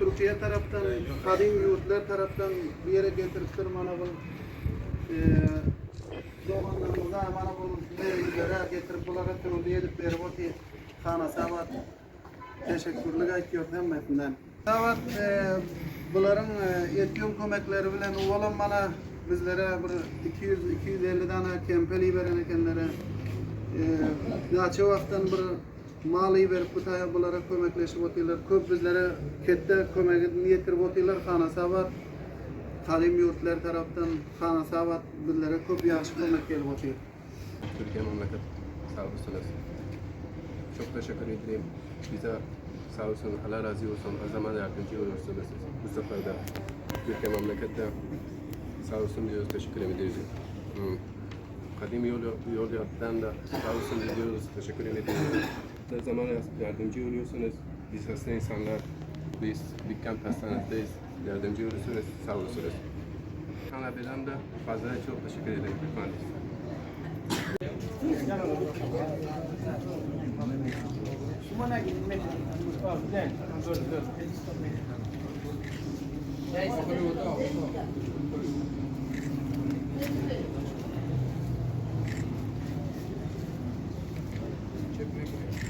Türkiye taraftan, kadim yurtlar taraftan bir yere getiriptir mana bu e, doğanlarımıza mana bu mevlilere getirip bulara türlü edip berip oti kana savat. Teşekkürlük aytıyor hemmetinden. Savat e, buların e, etken kömekleri bilen uvalan mana bizlere bir 200-250 tane kempeli veren ekenlere e, Naçı vaktan bir mali verip bu taya bulara kömekleşip otilar. Köp bizlere kette kömegini yetirip otilar. Xana Sabat, kadim yurtlar taraftan Xana Sabat bizlere köp yaxşı kömek gelip otilar. Türkiye memleket sağ olsunuz. Çok teşekkür ederim. Bize sağ olsun, Allah razı olsun. Zaman yardımcı olursunuz. Bu sefer de Türkiye memlekette sağ olsun diyoruz, teşekkür ederiz. Hmm. Kadim yol, yol yaptan da sağ olsun diyoruz, teşekkür ederiz. Her zaman yardımcı oluyorsunuz. Biz hasta insanlar, biz dükkan hastanedeyiz. Yardımcı oluyorsunuz, sağ olsunuz. Kanal da fazla çok teşekkür ederim.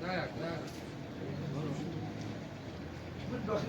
Dayak, dayak.